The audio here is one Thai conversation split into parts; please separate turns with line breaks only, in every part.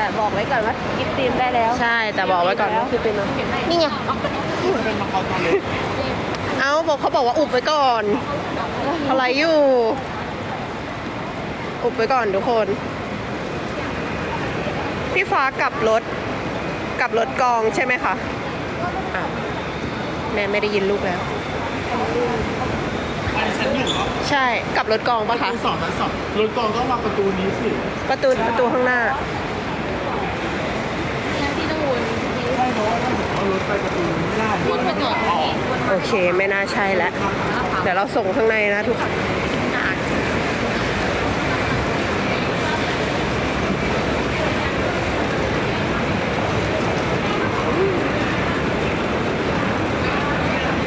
แต่บอกไว้ก่อนว่ากิฟต์ทีมได้แล้ว
ใช่แต่บอกไว้ก่อนว่าคือเป็นนี่ไง
เป็นมาเอาทำเลย
เอ้าบอกเขาบอกว่าอุบไว้ก่อน อะไรอยู่ อุบไว้ก่อนทุกคน พี่ฟ้ากลับรถกลับรถกองใช่ไหมคะอะแม่ไม่ได้ยินลูกแล้ว
อันชั้นหนึ่งเหรอ
ใช่กลับรถกองปะคะ
ชั้นสองชั้นสองรถกองต้องมาประตูนี้สิ
ประตูประตูข้างหน้า โอเคไม่น่าใช่แล้วเดี๋ยวเราส่งข้างในนะทุกคน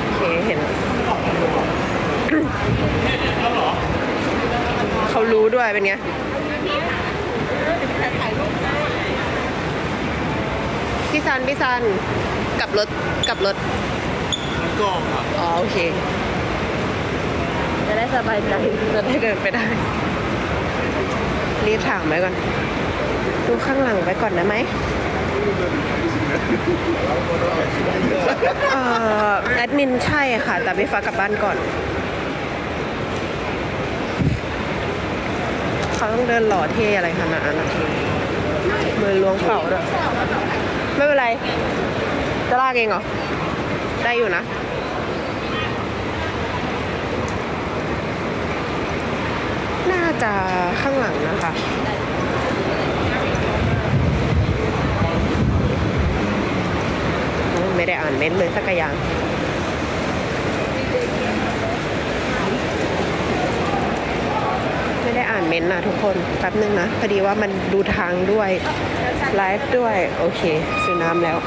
โอเคเห็น
แล้วเหรอ
เขารู้ด้วยเป็นไง พี่ซันพี่ซันกลับรถกลับรถ
รถกองค่ะ
อ๋อโอเค
จะได้สบายใจ
จะได้เดินไปได้ รีบถามไว้ก่อน ดูข้างหลังไว้ก่อนได้ไหมเอ่อแอดมินใช่ค่ะ แต่พี่ฟ้ากลับบ้านก่อน เขาต้องเดินหล่อเท่อะไรขนาดนั้นนะมือล้วงเป่าด้วย ไม่เป็นไร จะลากเองเหรอ ได้อยู่นะ น่าจะข้างหลังนะคะไม่ได้อ่านเม้นเลยสักอย่าง ไม่ได้อ่านเม้นต์นะทุกคนแป๊บนึงนะพอดีว่ามันดูทางด้วยไลฟ์ด้วย โอเคซื้อน้ำแล้ว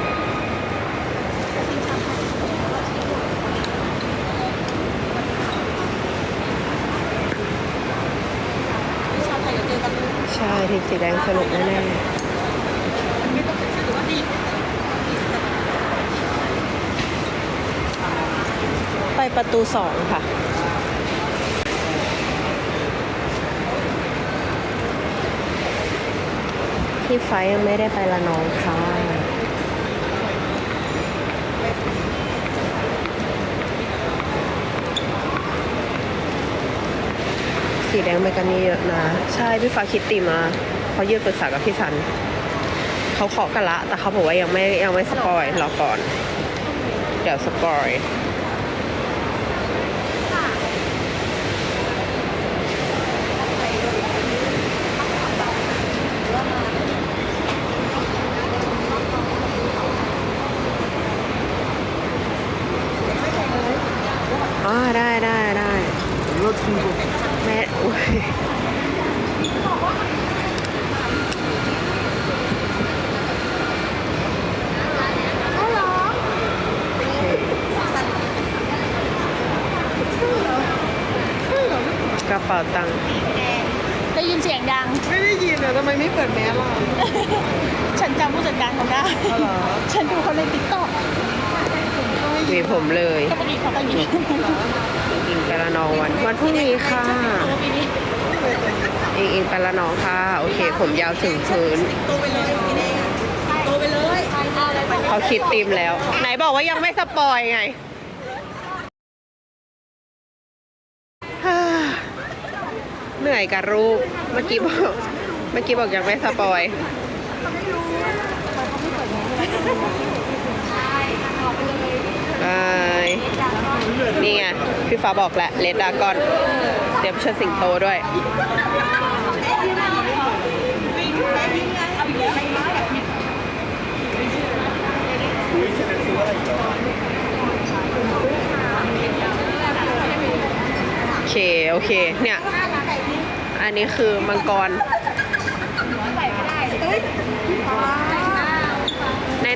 ใช่ทีมสีแดงสนุกแน่ๆไปประตูสองค่ะ พี่ไฟยังไม่ได้ไปละนองค่ะสีแดงไปกันนี่เยอะนะ ใช่พี่ฟ้าคิดตีมาเขายืดปรึกษากับพี่สัน เขาเคาะกันละ แต่เขาบอกว่ายังไม่ยังไม่สปอยรอก่อน เดี๋ยวสปอยอ๋อได้ได้ได้
รถทีผม
แม่อุ๊ยกระเป๋าตังค์
ได้ยินเสียงดัง
ไม่ได้ยินอะทำไมไม่เปิดแมสล่ะ
ฉันจำผู้จัดการเขาได้
อ๋อเหรอ
ฉันดูเขาในติ๊กต็อก
มีผมเลย
ก็พอดีเขาก็ยิน
อิงไปละนองวันวันพรุ่งนี้ค่ะ
ปีนี้
อิงอิงไปละนองค่ะ โอเค ผมยาวถึงพื้น
โตไปเลยโตไปเลยเอาอะไรไป
เขาคิดตีมแล้ว ไหนบอกว่ายังไม่สปอยไง ฮ่า เหนื่อยกับรูปเมื่อกี้บอกเมื่อกี้บอกยังไม่สปอยบายนี่ไงพี่ฟ้าบอกแหละเลดดากอนเตรียมเชิดสิงโตด้วยโอเค โอเค เนี่ย นี้คือมังกร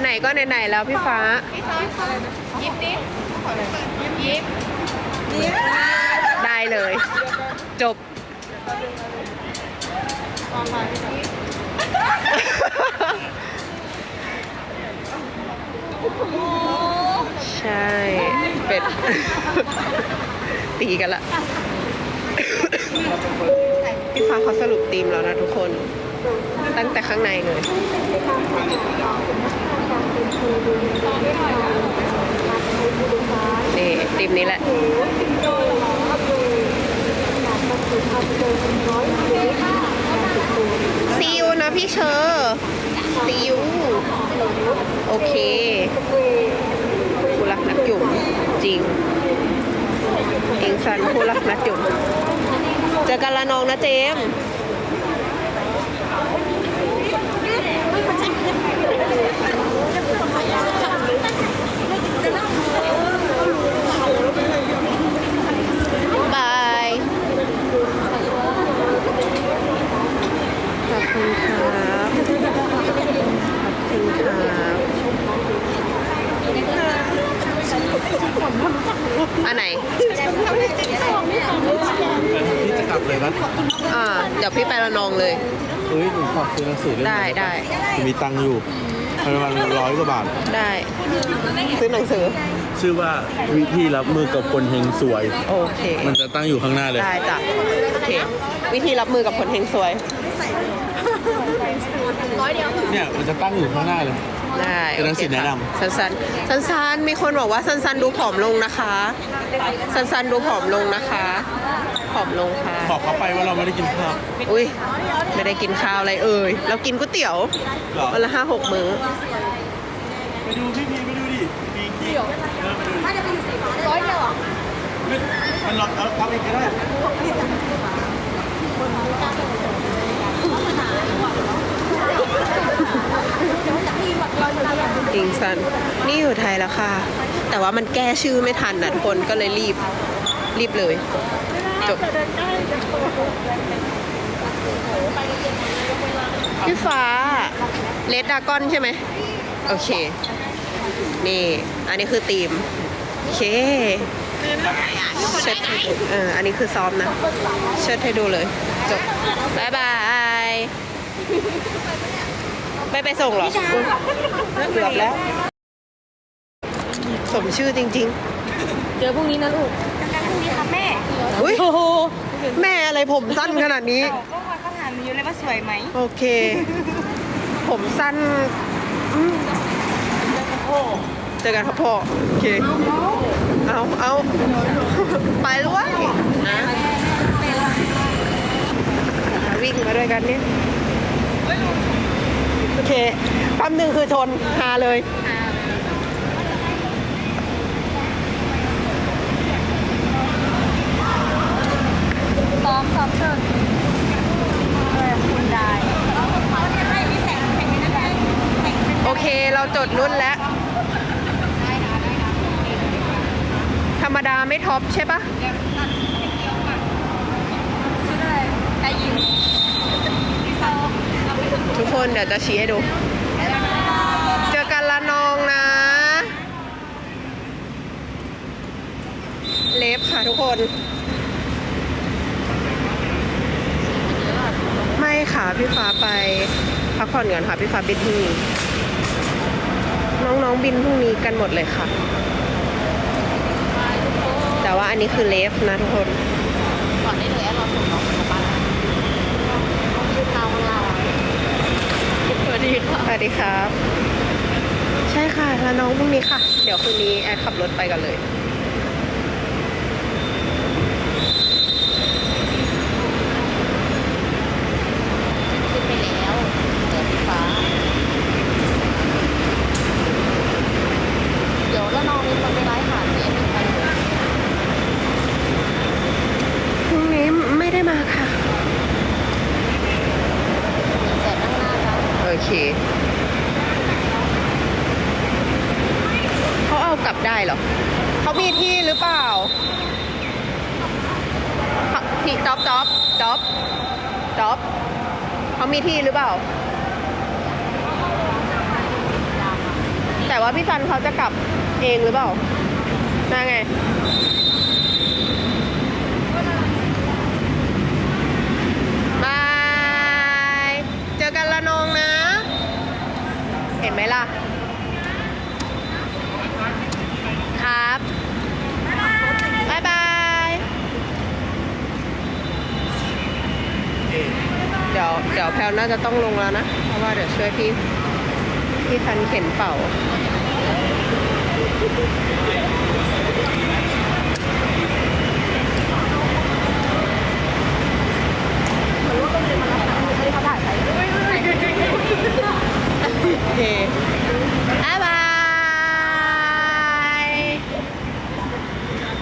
ไหนๆก็ไหนๆแล้วพี่ฟ้า
ยิบดิยิบ
ได้เลย จบ ใช่ เป็ด ตีกันละ พี่ฟ้าเขาสรุปทีมแล้วนะทุกคน ตั้งแต่ข้างในเลย นี่ติมนี้แหละซีอูนะพี่เชอร์ซีอูโอเคผู้รักนักจุ่มจริงเองสันผู้รักนักจุ่ม จอกันละน้องนะเจมส์บายขอบคุณครับขอบคุณครับอันไหน
พี่จะกลับ เลยปะ
อ่าเดี๋ยวพี่ไปละนองเลย
เฮ้ยหนูฝากซื้อหนังสือเล่ม
ได้
หนึ่ง
ได้
มีตังค์อยู่ประมาณร้อยกว่าบาท
ได้ ซื้อหนังสือ
ชื่อว่าวิธีรับมือกับคนเฮงสวย
โอเค
มันจะตั้งอยู่ข้างหน้าเลย
ได้จ้ะโอเค วิธีรับมือกับคนเฮงซวย
เนี่ยมันจะตั้งอยู่ข้างหน้าเลย
ได้
เป็นหนังสือแนะน
สันสันสันสันๆมีคนบอกว่าสันสันๆดูผอมลงนะคะ สันสันๆดูผอมลงนะคะ ผอมลงค่ะ
บอกเขาไปว่าเราไม่ได้กินข้าว
อุ้ยไม่ได้กินข้าวอะไรเอ่ย เรากินก๋วยเตี๋ยว
เหรอ
วันละห้าหกมื้อ
ไปดูพี่พีไปดูดิมีกี่เออไปดูดิ
ถ้าจะไปอยู่สีฟ้าร้อยเดียวเหรอ
ไม่มันลองเอาเอาเองก็ได้
อิงซันนี่อยู่ไทยแล้วค่ะ แต่ว่ามันแก้ชื่อไม่ทันนะทุกคนก็เลยรีบ รีบเลย จบพี่ฟ้าเลดดากอนใช่ไหมโอเค นี่ อันนี้คือธีม โอเคเชิดเอออันนี้คือซ้อมนะ เชิดให้ดูเลย จบ บ๊ายบายไม่ไปส่งหรอเกือบแล้ว สมชื่อจริง ๆ
เจอพรุ่งนี้นะลูก ค่ะแม่
ๆอุ้ยแม่อะไรผมสั้นขนาดนี้
ก็วันเขาถามอยู่เลยว่าสวยไหม
โอเค ผมสั้นอืมเจอกันครับพ่อโอเค เอาเอาไปด้วยนะวิ่งมาด้วยกันเนี่ยโอเคปั๊มหนึ่งคือชนหาเลย
ซ้อมซ้อมเชิญเออคุณได้เขาจะให้มีแต่งแต่งในนั้นแโอ
เคเราจดรุ่นแล้ว ธรรมดาไม่ท็อปใช่ปะ
ทุ
กคนเดี๋ยวจะชี้ให้ดู เจอกันละนองนะ เล็บค่ะทุกคน ไม่ ค่ะพี่ฟ้าไปพักผ่อนก่อนค่ะพี่ฟ้าบินพรุ่งนี้น้องๆบินพรุ่งนี้กันหมดเลยค่ะ แต่ว่าอันนี้คือเลฟนะทุกคน
ก่อนได้เลยเราส่งน้องกลับบ้านคือข้าวข้างล่างสวัสดีค่ะ
สวัสดีครับ ใช่ค่ะแล้วน้องพรุ่งนี้ค่ะ เดี๋ยวคืนนี้แอดขับรถไปกันเลย
ขึ้นไปแล้วเดี๋ยวสีฟ้า เดี๋ยวแล้วน้องมีคนไปไลฟ์หาเจ๊เป็นใคร
พรุ่งนี้ไม่ได้มาค่ะ
แต่นั่งหน้าจ้ะ
โอเค เขาเอากลับได้เหรอ เขามีที่หรือเปล่าเขาพี่จ๊อบจ๊อบจ๊อบ จ๊อบเขามีที่หรือเปล่า แต่ว่าพี่ซันเขาจะกลับเองหรือเปล่าน่าไง บาย เจอกันละนองนะ เห็นไหมล่ะ ครับ บ๊ายบาย เดี๋ยวแพลวน่าจะต้องลงแล้วนะ เพราะว่าเดี๋ยวช่วยพี่พี่ฟันเข็นเป่า โอเคบ๊ายบาย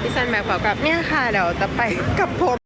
พี่ซันแบกเป่ากลับเนี่ยค่ะ เดี๋ยวจะไปกับผม